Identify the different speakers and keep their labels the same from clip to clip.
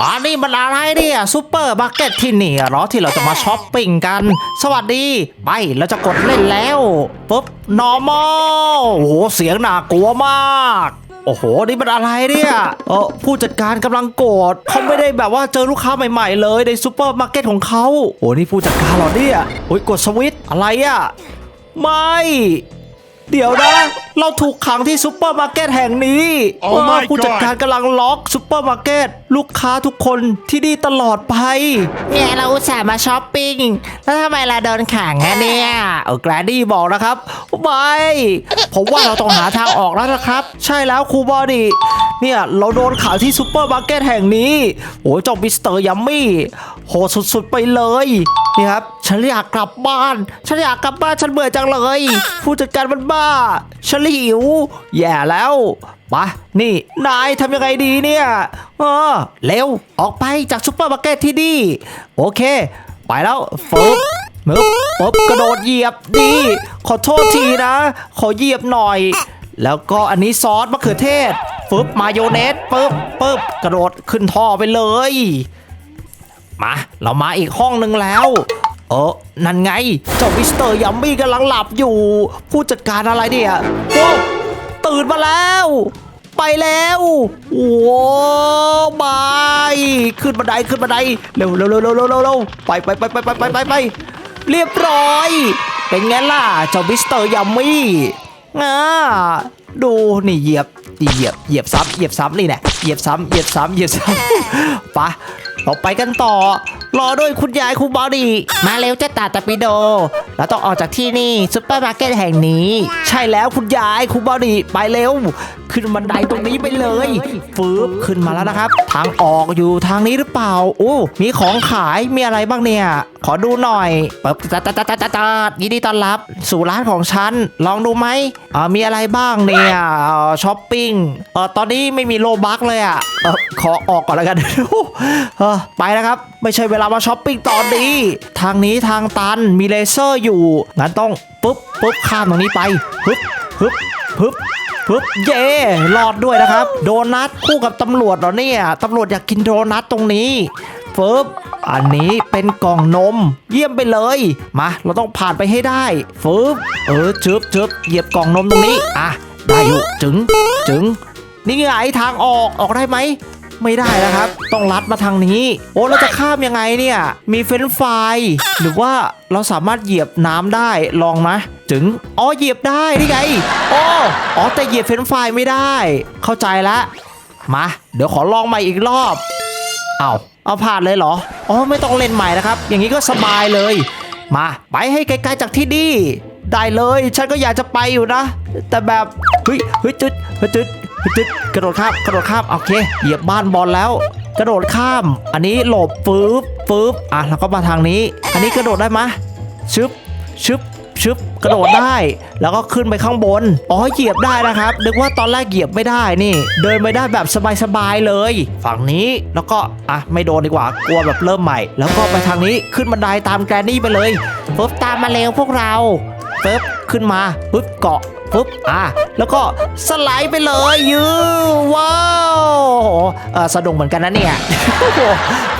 Speaker 1: อันนี้มันอะไรเนี่ยซูเปอร์มาร์เก็ตที่นี่เหรอที่เราจะมาช้อปปิ้งกัน สวัสดี ไปเราจะกดเล่นแล้วปุ๊บ normal โอ้โหเสียงน่ากลัวมาก โอ้โห นี่มันอะไรเนี่ยเออผู้จัดการกำลังโกรธเขาไม่ได้แบบว่าเจอลูกค้าใหม่ๆเลยในซูเปอร์มาร์เก็ตของเขาโอ้นี่ผู้จัดการเหรอเนี่ยโอ้ยกดสวิตอะไรอะไม่ เดี๋ยวนะ เราถูกขังที่ซูเปอร์มาร์เก็ตแห่งนี้
Speaker 2: Oh
Speaker 1: ว่า
Speaker 2: my
Speaker 1: ผู้จัดการกำลังล็อกซูเปอร์มาร์เก็ตลูกค้าทุกคนที่นี่ตลอดไป
Speaker 3: เนี่ยเราอุตส่าห์มาช้อปปิ้ง แล้วทำไมเราโดนขังอะเนี่ย
Speaker 1: เออแกรดดี้บอกนะครับไม่ผมว่าเราต้องหาทางออกแล้วนะครับ ใช่แล้วครูบอดี้เนี่ยเราโดนขังที่ซูเปอร์มาร์เก็ตแห่งนี้โอ้ยเจ้ามิสเตอร์ยัมมี่โหดสุดๆไปเลย นี่ครับฉันอยากกลับบ้าน ฉันอยากกลับบ้านฉันเบื่อจังเลย ผู้จัดการมันบ้าฉันหิว แย่แล้วปะนี่ นายทำยังไงดีเนี่ยเออเร็ว ออกไปจากซูเปอร์มาร์เก็ตที่นี่ โอเค ไปแล้วฟึบมึบปุ๊บกระโดดเหยียบดี ขอโทษทีนะ ขอเหยียบหน่อย แล้วก็อันนี้ซอสมะเขือเทศฟึบมายองเนสปึ๊บปึ๊บกระโดดขึ้นท่อไปเลย มา เรามาอีกห้องหนึ่งแล้ว เออนั่นไง เจ้ามิสเตอร์ยัมมี่กำลังหลับอยู่ ผู้จัดการอะไรเนี่ยโอ้ตื่นมาแล้ว ไปแล้วโอ้บายขึ้นบันไดขึ้นบันไดเร็วเร็วเร็วเร็วเร็วเร็วเร็วไปไปไปไปไปไปไปไปเรียบร้อย เป็นไงล่ะเจ้ามิสเตอร์ยัมมี่อ่าดูนี่เหยียบเหยียบเหยียบซ้ำเหยียบซ้ำนี่แหละเหยียบซ้ำเหยียบซ้ำเหยียบซ้ำปะ เราไปกันต่อ รอด้วยคุณยายคุณบอดี้
Speaker 3: มาเร็วเจ้าตาตะปิโด เราต้องออกจากที่นี่ซุปเปอร์มาร์เก็ตแห่งนี้
Speaker 1: ใช่แล้วคุณยายคุณบอดี้ไปเร็ว ขึ้นบันไดตรงนี้ไปเลยฟืบขึ้นมาแล้วนะครับ ทางออกอยู่ทางนี้หรือเปล่าโอ้มีของขายมีอะไรบ้างเนี่ย ขอดูหน่อยปึ๊บตัดตัดตัดตัดตัดยินดีต้อนรับ สู่ร้านของฉันลองดูไหมอ่ามีอะไรบ้างเนี่ยเออช้อปปิ้งเออตอนนี้ไม่มีโลบักเลยอะเออขอออกก่อนแล้วกันไปนะครับ ไม่ใช่เวลามาช้อปปิ้งตอนนี้ ทางนี้ทางตันมีเลเซอร์อยู่ งั้นต้องปุ๊บปุ๊บข้ามตรงนี้ไปฮึบฮึบฮึบฮึบเย่รอดด้วยนะครับ โดนัทคู่กับตำรวจเหรอเนี่ยตำรวจอยากกินโดนัทตรงนี้ฟึบอันนี้เป็นกล่องนม เยี่ยมไปเลย มา เราต้องผ่านไปให้ได้ฟึบเออจึบจึบเหยียบกล่องนมตรงนี้ อะ ได้อยู่ จึง จึง นี่ไงทางออก ออกได้ไหม ไม่ได้นะครับ ต้องลัดมาทางนี้ โอ้เราจะข้ามยังไงเนี่ย มีเฟนช์ฟหรือว่าเราสามารถเหยียบน้ำได้ลองนะถึงอ๋อเหยียบได้นี่ไงอ้อ๋อแต่เหยียบเฟนช์ฟไม่ได้ เข้าใจละมา เดี๋ยวขอลองใหม่อีกรอบเอาเอาผ่านเลยเหรออ๋อไม่ต้องเล่นใหม่นะครับ อย่างนี้ก็สบายเลย มาไปให้ไกลๆจากที่นี่ได้เลย ฉันก็อยากจะไปอยู่นะ แต่แบบเฮ้ยเฮ้ยจุดเฮ้ยจุด จุดกระโดดข้ามกระโดดข้ามโอเคเหยียบบ้านบอลแล้ว กระโดดข้าม อันนี้หลบปึ๊บปึ๊บอะแล้วก็มาทางนี้ อันนี้กระโดดได้ไหมชึบชึบชึบกระโดดได้ แล้วก็ขึ้นไปข้างบน อ๋อเหยียบได้นะครับ นึกว่าตอนแรกเหยียบไม่ได้นี่ เดินไปได้แบบสบายๆเลย ฝั่งนี้แล้วก็อะไม่โดนดีกว่ากลัวแบบเริ่มใหม่ แล้วก็ไปทางนี้ขึ้นบันไดตามแกรนนี่ไปเลย
Speaker 3: ปุ๊บตามมาเร็วพวกเรา
Speaker 1: ปึ๊บขึ้นมาปึ๊บเกาะ ปึ๊บอะแล้วก็สไลด์ไปเลยยืว้าวเออสะดุ้งเหมือนกันนะเนี่ย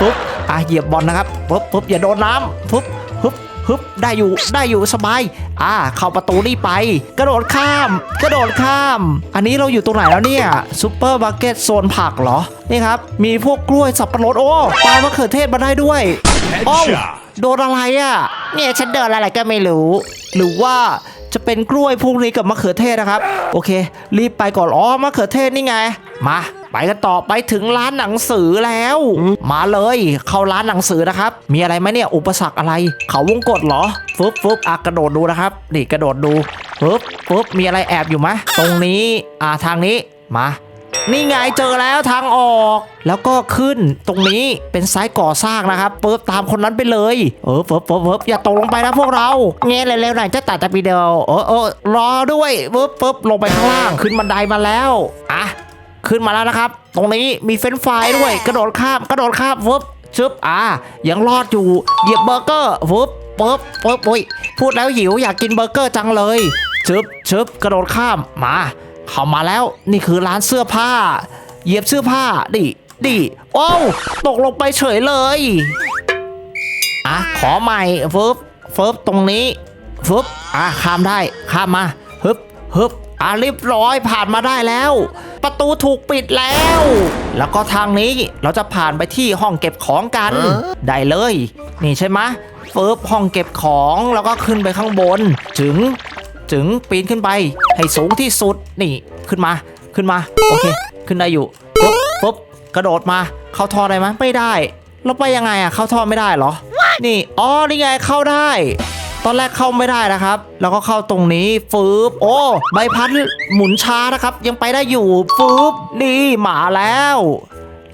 Speaker 1: ปึ๊บอะเหยียบบอลนะครับปึ๊บปึ๊บอย่าโดนน้ำปึ๊บปึ๊บปึ๊บได้อยู่ได้อยู่สบาย อ่า เข้าประตูนี่ไป กระโดดข้าม กระโดดข้าม อันนี้เราอยู่ตรงไหนแล้วเนี่ยซูเปอร์มาร์เก็ตโซนผักเหรอ นี่ครับ มีพวกกล้วยสับปะรดโอ้ปลามะเขือเทศมาได้ด้วยโอ้าวโดนอะไรอะ
Speaker 3: เนี่ยฉันเดินอะไรก็ไม่รู้
Speaker 1: หรือว่า จะเป็นกล้วยพวกนี้กับมะเขือเทศนะครับ โอเค รีบไปก่อนอ๋อมะเขือเทศนี่ไง มาไปกันต่อไปถึงร้านหนังสือแล้ว มาเลยเข้าร้านหนังสือนะครับ มีอะไรไหมเนี่ยอุปสรรคอะไร เขาวงกดเหรอฟึบฟึบอะกระโดดดูนะครับ นี่กระโดดดูฟึบฟึบมีอะไรแอบอยู่ไหมตรงนี้อ่าทางนี้มา นี่ไงเจอแล้วทางออก แล้วก็ขึ้นตรงนี้เป็นไซต์ก่อสร้างนะครับเปิบตามคนนั้นไปเลย เออเฟิบเฟิบเฟิบอย่าตกลงไปนะพวกเรา
Speaker 3: เงี้ยเร็วๆหน่อยเจ้าตาตะปิโด
Speaker 1: เออเออรอด้วยเฟิบเฟิบลงไปข้างล่างขึ้นบันไดมาแล้วอะขึ้นมาแล้วนะครับ ตรงนี้มีเฟรนช์ฟรายด้วย กระโดดข้ามกระโดดข้ามเฟิบชึบอะยังรอดอยู่เหยียบเบอร์เกอร์เฟิบเฟิบเฟิบโอ้ยพูดแล้วหิวอยากกินเบอร์เกอร์จังเลยชึบชึบกระโดดข้ามมา เข้ามาแล้วนี่คือร้านเสื้อผ้าเหยียบเสื้อผ้าดิดิโอ้วตกลงไปเฉยเลยอะขอใหม่ฟึบฟึบตรงนี้ฟึบอะข้ามได้ข้ามมาฮึบฮึบอะเรียบร้อยผ่านมาได้แล้ว ประตูถูกปิดแล้ว แล้วก็ทางนี้เราจะผ่านไปที่ห้องเก็บของกัน ได้เลย นี่ใช่ไหมะฟึบห้องเก็บของแล้วก็ขึ้นไปข้างบน ถึง จึงปีนขึ้นไป ให้สูงที่สุดนี่ขึ้นมาขึ้นมา โอเค ขึ้นได้อยู่ปุ๊บปุ๊บกระโดดมาเข้าท่อได้ไหมไม่ได้แล้วไปยังไงอะเข้าท่อไม่ได้เหรอ นี่อ๋อนี่ไงเข้าได้ ตอนแรกเข้าไม่ได้นะครับ แล้วก็เข้าตรงนี้ฟืบโอ้ใบพัดหมุนช้านะครับ ยังไปได้อยู่ฟืบนี่มาแล้ว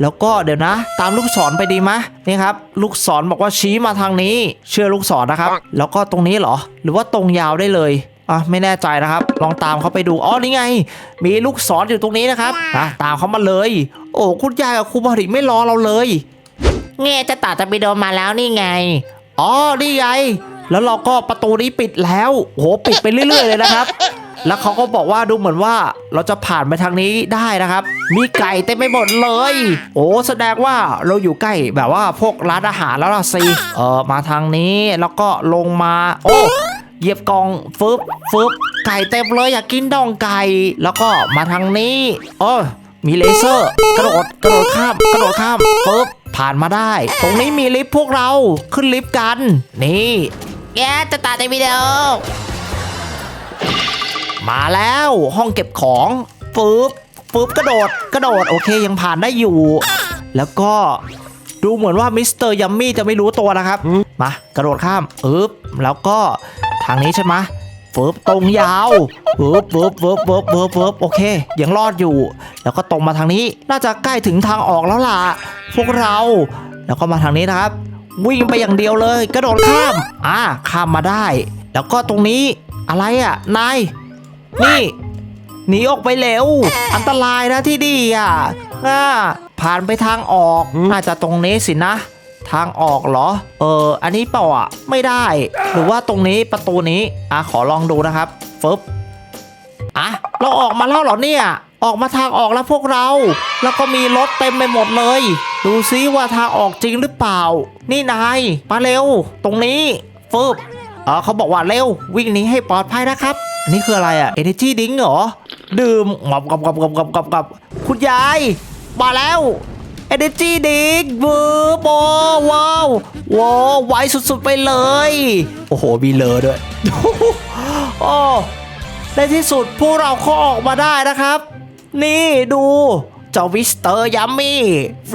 Speaker 1: แล้วก็เดี๋ยวนะ ตามลูกศรไปดีไหมนี่ครับ ลูกศรบอกว่าชี้มาทางนี้ เชื่อลูกศรนะครับ แล้วก็ตรงนี้เหรอ หรือว่าตรงยาวได้เลย อะไม่แน่ใจนะครับ ลองตามเขาไปดูอ๋อนี่ไง มีลูกศรอยู่ตรงนี้นะครับอะตามเขามาเลย โอ้คุณยายกับครูบริไม่รอเราเลย
Speaker 3: เงี้ยจะต่อจะไปโดนมาแล้วนี่ไง
Speaker 1: อ๋อนี่ไงแล้วเราก็ประตูนี้ปิดแล้วโหปิดไปเรื่อย ๆ เลยนะครับ แล้วเขาก็บอกว่าดูเหมือนว่าเราจะผ่านไปทางนี้ได้นะครับ มีไก่เต็มไปหมดเลย โอ้แสดงว่าเราอยู่ใกล้แบบว่าพวกร้านอาหารแล้วล่ะสิเออมาทางนี้แล้วก็ลงมา โอ้ เหยียบกล่องฟึบฟึบไก่เต็มเลยอยากกินดองไก่ แล้วก็มาทางนี้เออมีเลเซอร์ กระโดดกระโดดข้ามกระโดดข้ามฟึบผ่านมาได้ ตรงนี้มีลิฟต์พวกเราขึ้นลิฟต์กัน นี่
Speaker 3: เงี้ยจะต่อจะไปโดน
Speaker 1: มาแล้วห้องเก็บของฟึบฟึบกระโดดกระโดดโอเคยังผ่านได้อยู่ แล้วก็ดูเหมือนว่ามิสเตอร์ยัมมี่จะไม่รู้ตัวนะครับ มากระโดดข้ามอึ๊บแล้วก็ทางนี้ใช่ไหมฟึบตรงยาวฟึบฟึบฟึบฟึบฟึบฟึบโอเค ยังรอดอยู่ แล้วก็ตรงมาทางนี้ น่าจะใกล้ถึงทางออกแล้วล่ะ พวกเรา แล้วก็มาทางนี้นะครับ วิ่งไปอย่างเดียวเลย กระโดดข้าม อ่า ข้ามมาได้ แล้วก็ตรงนี้ อะไรอะ นาย นี่ หนีออกไปเร็ว อันตรายนะที่ดีอะอ่าผ่านไปทางออก น่าจะตรงนี้สินะ ทางออกเหรอ เออ อันนี้เปล่าอะ ไม่ได้ หรือว่าตรงนี้ประตูนี้ อะ ขอลองดูนะครับฟึบอะ เราออกมาแล้วเหรอเนี่ย ออกมาทางออกแล้วพวกเรา แล้วก็มีรถเต็มไปหมดเลย ดูซิว่าทางออกจริงหรือเปล่า นี่นาย มาเร็ว ตรงนี้ฟึบเออเขาบอกว่าเร็ว วิ่งนี้ให้ปลอดภัยนะครับ อันนี้คืออะไรอะ Energy Drink เหรอ ดื่มงบงบงบงบงบงบคุณยาย มาแล้ว Energy Drink บูโบว้าวว้าวไวสุดๆไปเลย โอ้โห มีเลอด้วยโอ้ในที่สุดพวกเราก็ออกมาได้นะครับ นี่ดูเจ้าวิสเตอร์ยัมมี่เอ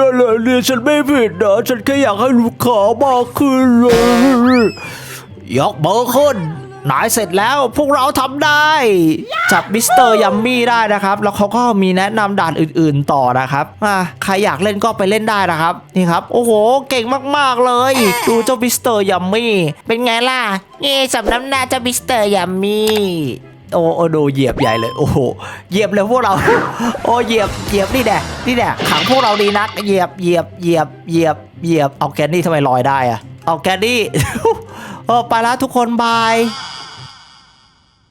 Speaker 1: อเนี่ยฉันไม่ผิดนะฉันแค่อยากให้ลูกค้ามากขึ้นเลยยกเบอร์ขึ้น นายเสร็จแล้วพวกเราทำได้ จับมิสเตอร์ยัมมี่ได้นะครับ แล้วเขาก็มีแนะนำด่านอื่นๆต่อนะครับอะใครอยากเล่นก็ไปเล่นได้นะครับ นี่ครับ โอ้โห เก่งมากๆเลย ดูเจ้ามิสเตอร์ยัมมี่
Speaker 3: เป็นไงล่ะเงี้ยสำน้ำหน้าเจะมิสเตอร์ยัมมี่
Speaker 1: โอ้โอดูเหยียบใหญ่เลย โอ้โหเหยียบเลยพวกเรา โอ้เหยียบเหยียบนี่แน่นี่แน่ขังพวกเราดีนักเหยียบเหยียบเหยียบเหยียบเหยียบเอาแกนนี่ทำไมลอยได้อะ เอาแกดี้โอ้ไปแล้วทุกคนบาย